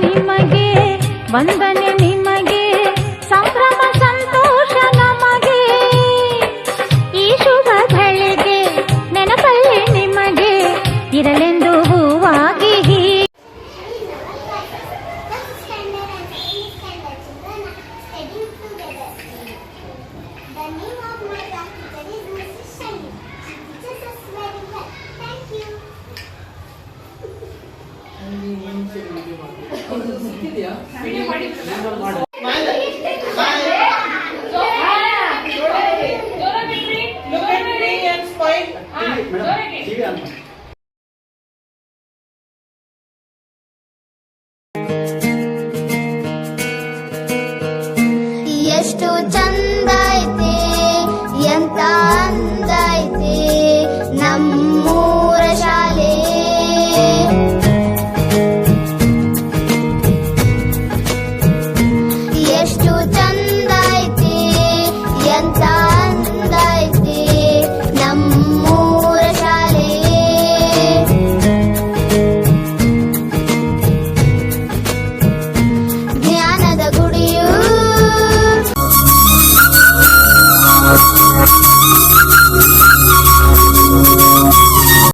ನಿಮಗೆ ವಂದನೆ ನಿಮಗೆ ಸಂಕಮ ಸಂತೋಷ ನಮಗೆ. ಈಶು ಸಾಧೆಗೆ ನೆನಪಲ್ಲಿ ನಿಮಗೆ ಇರಲೆಂದು ಹುವಾಗಿ ಹೀ. ಸ್ಟ್ಯಾಂಡರ್ಡ್ ಎಷ್ಟು ಚಂದ ಐತೆ ಎಂತ ಅಂದೈತೆ ನಮ್ಮೂ